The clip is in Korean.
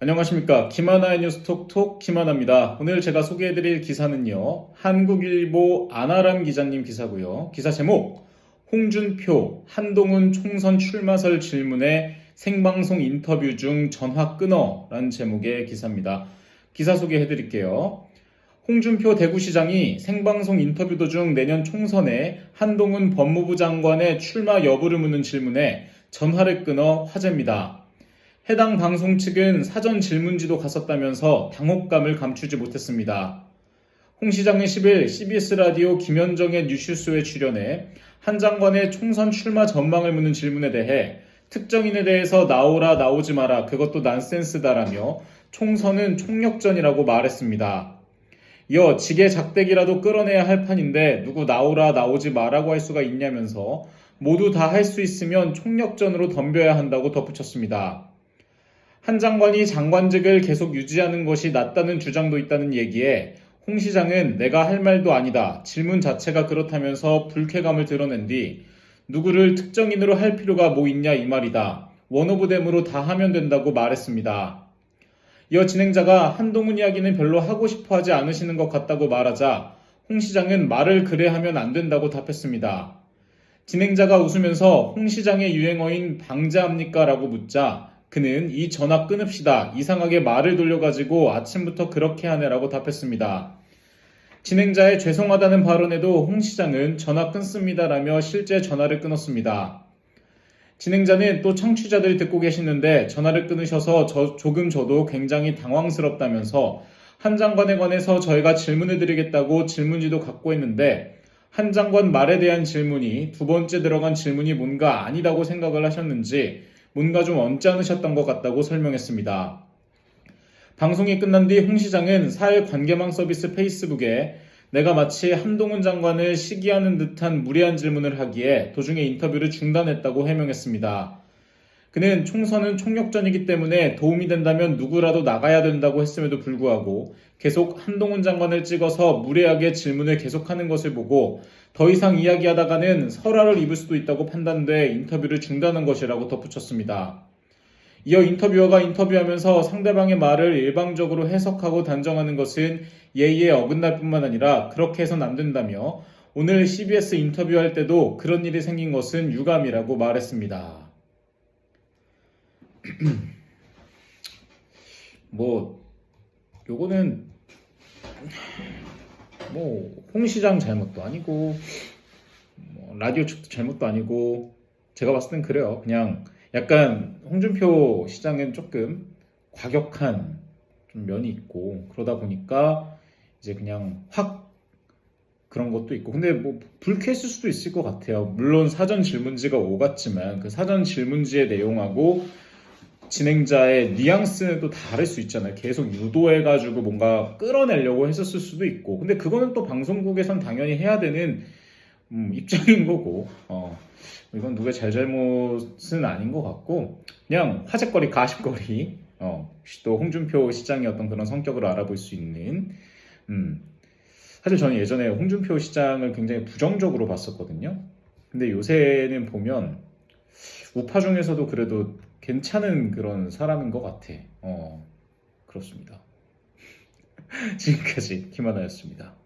안녕하십니까. 김하나의 뉴스 톡톡 김하나입니다. 오늘 제가 소개해드릴 기사는요. 한국일보 안아람 기자님 기사고요. 기사 제목 홍준표, 한동훈 총선 출마설 질문에 생방송 인터뷰 중 전화 끊어라는 제목의 기사입니다. 기사 소개해드릴게요. 홍준표 대구시장이 생방송 인터뷰 도중 내년 총선에 한동훈 법무부 장관의 출마 여부를 묻는 질문에 전화를 끊어 화제입니다. 해당 방송 측은 사전 질문지도 갔었다면서 당혹감을 감추지 못했습니다. 홍 시장은 10일 CBS 라디오 김현정의 뉴슈스에 출연해 한 장관의 총선 출마 전망을 묻는 질문에 대해 특정인에 대해서 나오라 나오지 마라 그것도 난센스다라며 총선은 총력전이라고 말했습니다. 이어 지게 작대기라도 끌어내야 할 판인데 누구 나오라 나오지 마라고 할 수가 있냐면서 모두 다 할 수 있으면 총력전으로 덤벼야 한다고 덧붙였습니다. 한 장관이 장관직을 계속 유지하는 것이 낫다는 주장도 있다는 얘기에 홍 시장은 내가 할 말도 아니다. 질문 자체가 그렇다면서 불쾌감을 드러낸 뒤 누구를 특정인으로 할 필요가 뭐 있냐 이 말이다. 원오브댐으로 다 하면 된다고 말했습니다. 이어 진행자가 한동훈 이야기는 별로 하고 싶어 하지 않으시는 것 같다고 말하자 홍 시장은 말을 그래 하면 안 된다고 답했습니다. 진행자가 웃으면서 홍 시장의 유행어인 방자합니까? 라고 묻자 그는 이 전화 끊읍시다. 이상하게 말을 돌려가지고 아침부터 그렇게 하네라고 답했습니다. 진행자의 죄송하다는 발언에도 홍 시장은 전화 끊습니다라며 실제 전화를 끊었습니다. 진행자는 또 청취자들이 듣고 계시는데 전화를 끊으셔서 저- 조금 저도 굉장히 당황스럽다면서 한 장관에 관해서 저희가 질문을 드리겠다고 질문지도 갖고 있는데 한 장관 말에 대한 질문이 두 번째 들어간 질문이 뭔가 아니라고 생각을 하셨는지 뭔가 좀 언짢으셨던 것 같다고 설명했습니다. 방송이 끝난 뒤 홍 시장은 사회 관계망 서비스 페이스북에 내가 마치 한동훈 장관을 시기하는 듯한 무례한 질문을 하기에 도중에 인터뷰를 중단했다고 해명했습니다. 그는 총선은 총력전이기 때문에 도움이 된다면 누구라도 나가야 된다고 했음에도 불구하고 계속 한동훈 장관을 찍어서 무례하게 질문을 계속하는 것을 보고 더 이상 이야기하다가는 설화를 입을 수도 있다고 판단돼 인터뷰를 중단한 것이라고 덧붙였습니다. 이어 인터뷰어가 인터뷰하면서 상대방의 말을 일방적으로 해석하고 단정하는 것은 예의에 어긋날 뿐만 아니라 그렇게 해선 안 된다며 오늘 CBS 인터뷰할 때도 그런 일이 생긴 것은 유감이라고 말했습니다. 뭐 요거는 뭐 홍 시장 잘못도 아니고 뭐 라디오 측도 잘못도 아니고 제가 봤을 땐 그래요. 그냥 약간 홍준표 시장은 조금 과격한 좀 면이 있고 그러다 보니까 이제 그냥 확 그런 것도 있고 근데 뭐 불쾌했을 수도 있을 것 같아요. 물론 사전 질문지가 오갔지만 그 사전 질문지의 내용하고 진행자의 뉘앙스는 또 다를 수 있잖아요. 계속 유도해가지고 뭔가 끌어내려고 했었을 수도 있고. 근데 그거는 또 방송국에선 당연히 해야 되는 음, 입장인 거고. 어, 이건 누구의 잘잘못은 아닌 것 같고 그냥 화제거리, 가십거리. 어, 또 홍준표 어떤 그런 성격을 알아볼 수 있는. 음, 사실 저는 예전에 홍준표 시장을 굉장히 부정적으로 봤었거든요. 근데 요새는 보면 우파 중에서도 그래도 괜찮은 그런 사람인 것 같아. 어, 그렇습니다. 지금까지 김하나였습니다.